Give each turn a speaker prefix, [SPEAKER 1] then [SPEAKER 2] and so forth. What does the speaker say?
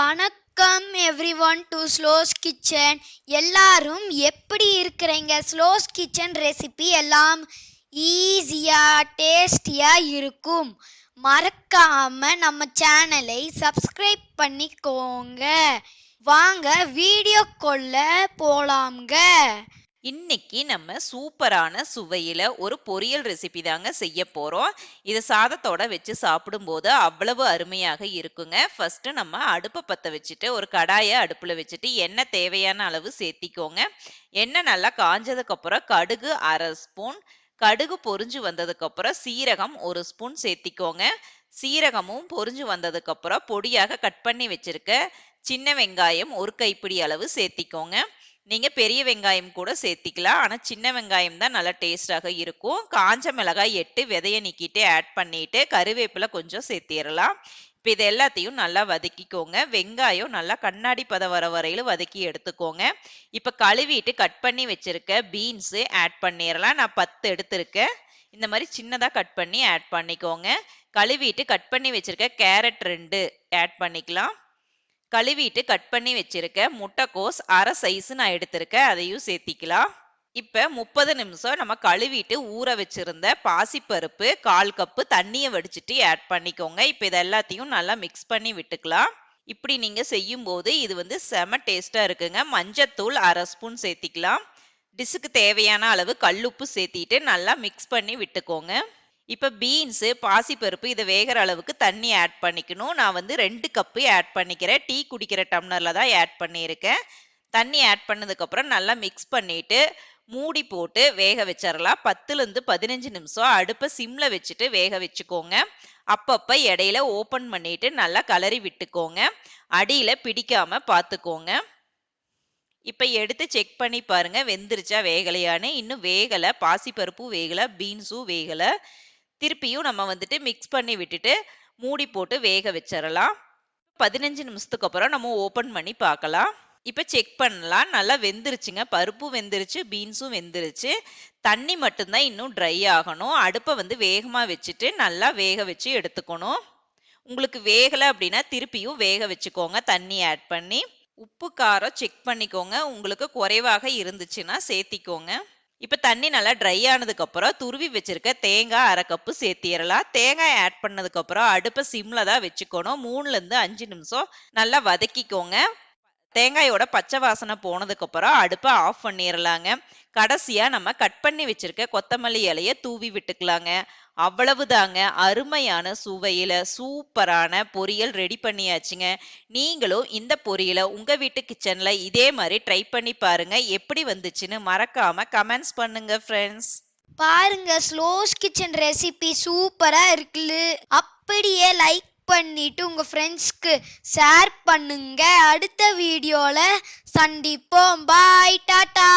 [SPEAKER 1] வணக்கம் everyone to ஸ்லோஸ் kitchen எல்லாரும் எப்படி இருக்கிறீங்க? ஸ்லோஸ் கிச்சன் ரெசிபி எல்லாம் ஈஸியாக டேஸ்டியாக இருக்கும். மறக்காம நம்ம சேனலை சப்ஸ்கிரைப் பண்ணிக்கோங்க. வாங்க வீடியோ கொள்ள போலாம்ங்க.
[SPEAKER 2] இன்னைக்கு நம்ம சூப்பரான சுவையில ஒரு பொரியல் ரெசிபி தாங்க செய்ய போறோம். இது சாதத்தோட வச்சு சாப்பிடும்போது அவ்வளவு அருமையாக இருக்குங்க. ஃபர்ஸ்ட் நம்ம அடுப்பை பற்ற வச்சுட்டு ஒரு கடாயை அடுப்புல வச்சுட்டு எண்ணெய் தேவையான அளவு சேர்த்திக்கோங்க. எண்ணெய் நல்லா காஞ்சதுக்கு அப்புறம் கடுகு அரை ஸ்பூன் கடுகு பொரிஞ்சு வந்ததுக்கு அப்புறம் சீரகம் ஒரு ஸ்பூன் சேர்த்திக்கோங்க. சீரகமும் பொரிஞ்சு வந்ததுக்கு அப்புறம் பொடியாக கட் பண்ணி வச்சிருக்க சின்ன வெங்காயம் ஒரு கைப்பிடி அளவு சேர்த்திக்கோங்க. நீங்கள் பெரிய வெங்காயம் கூட சேர்த்திக்கலாம். ஆனால் சின்ன வெங்காயம் தான் நல்லா டேஸ்டாக இருக்கும். காஞ்ச மிளகாய் எட்டு விதைய நீக்கிட்டு ஆட் பண்ணிட்டு கருவேப்பிலை கொஞ்சம் சேர்த்திடலாம். இப்போ இது எல்லாத்தையும் நல்லா வதக்கிக்கோங்க. வெங்காயம் நல்லா கண்ணாடி பதம் வர வரையிலும் வதக்கி எடுத்துக்கோங்க. இப்போ கழுவிட்டு கட் பண்ணி வச்சிருக்க பீன்ஸு ஆட் பண்ணிடலாம். நான் பத்து எடுத்திருக்கேன். இந்த மாதிரி சின்னதாக கட் பண்ணி ஆட் பண்ணிக்கோங்க. கழுவிட்டு கட் பண்ணி வச்சிருக்க கேரட் ரெண்டு ஆட் பண்ணிக்கலாம். கழுவிட்டு கட் பண்ணி வச்சிருக்க முட்டைக்கோஸ் அரை சைஸ் நான் எடுத்திருக்கேன். அதையும் சேர்த்திக்கலாம். இப்போ முப்பது நிமிஷம் நம்ம கழுவிட்டு ஊற வச்சிருந்த பாசிப்பருப்பு கால் கப்பு தண்ணியை வடிச்சிட்டு ஆட் பண்ணிக்கோங்க. இப்போ இது எல்லாத்தையும் நல்லா மிக்ஸ் பண்ணி விட்டுக்கலாம். இப்படி நீங்கள் செய்யும்போது இது வந்து செம டேஸ்ட்டாக இருக்குங்க. மஞ்சத்தூள் அரை ஸ்பூன் சேர்த்திக்கலாம். டிஷ்ஷுக்கு தேவையான அளவு கல்லுப்பு சேர்த்திட்டு நல்லா மிக்ஸ் பண்ணி விட்டுக்கோங்க. இப்போ பீன்ஸு பாசிப்பருப்பு இதை வேகிற அளவுக்கு தண்ணி ஆட் பண்ணிக்கணும். நான் வந்து ரெண்டு கப்பு ஆட் பண்ணிக்கிறேன். டீ குடிக்கிற டம்ளரில் தான் ஆட் பண்ணியிருக்கேன். தண்ணி ஆட் பண்ணதுக்கப்புறம் நல்லா மிக்ஸ் பண்ணிட்டு மூடி போட்டு வேக வச்சிடலாம் பத்துலேருந்து பதினஞ்சு நிமிஷம் அடுப்பை சிம்மில் வச்சுட்டு வேக வச்சுக்கோங்க. அப்பப்போ இடையில ஓப்பன் பண்ணிட்டு நல்லா கலரி விட்டுக்கோங்க. அடியில் பிடிக்காமல் பார்த்துக்கோங்க. இப்போ எடுத்து செக் பண்ணி பாருங்க. வெந்துருச்சா வேகலையான்னு. இன்னும் வேகலை. பாசிப்பருப்பும் வேகலை. பீன்ஸும் வேகலை. திருப்பியும் நம்ம வந்துட்டு மிக்ஸ் பண்ணி விட்டுட்டு மூடி போட்டு வேக வச்சிடலாம் பதினஞ்சு நிமிஷத்துக்கு அப்புறம் நம்ம ஓப்பன் பண்ணி பார்க்கலாம். இப்போ செக் பண்ணலாம். நல்லா வெந்துருச்சுங்க. பருப்பும் வெந்துருச்சு பீன்ஸும் வெந்துருச்சு. தண்ணி மட்டும்தான் இன்னும் ட்ரை ஆகணும். அடுப்பை வந்து வேகமாக வச்சுட்டு நல்லா வேக வச்சு எடுத்துக்கணும். உங்களுக்கு வேகலை அப்படின்னா திருப்பியும் வேக வச்சுக்கோங்க. தண்ணி ஆட் பண்ணி. உப்பு காரம் செக் பண்ணிக்கோங்க. உங்களுக்கு குறைவாக இருந்துச்சுன்னா சேர்த்திக்கோங்க. இப்போ தண்ணி நல்லா ட்ரை ஆனதுக்கு அப்புறம் துருவி வச்சிருக்க தேங்காய் அரை கப்பு சேர்த்திடலாம். தேங்காய் ஆட் பண்ணதுக்கு அப்புறம் அடுப்பை சிம்ல தான் வச்சுக்கணும். மூணுல இருந்து அஞ்சு நிமிஷம் நல்லா வதக்கிக்கோங்க. தேங்காயோட பச்சை வாசனை போனதுக்கு அப்புறம் அடுப்பை ஆஃப் பண்ணிடலாங்க கடைசியா நம்ம கட் பண்ணி வச்சிருக்க கொத்தமல்லி இலைய தூவி விட்டுக்கலாங்க. அவ்வளவுதாங்க. அருமையான சுவையில சூப்பரான பொரியல் ரெடி பண்ணியாச்சுங்க. நீங்களும் இந்த பொரியலை உங்க வீட்டு கிச்சன்ல இதே மாதிரி ட்ரை பண்ணி பாருங்க. எப்படி வந்துச்சுன்னு மறக்காம கமெண்ட்ஸ் பண்ணுங்க ஃப்ரெண்ட்ஸ்
[SPEAKER 1] பாருங்க ஸ்லோஸ் கிச்சன் ரெசிபி சூப்பராக இருக்குல்ல. அப்படியே லைக் பண்ணிட்டு உங்க ஃப்ரெண்ட்ஸ்க்கு ஷேர் பண்ணுங்க. அடுத்த வீடியோல சந்திப்போம். Bye tata.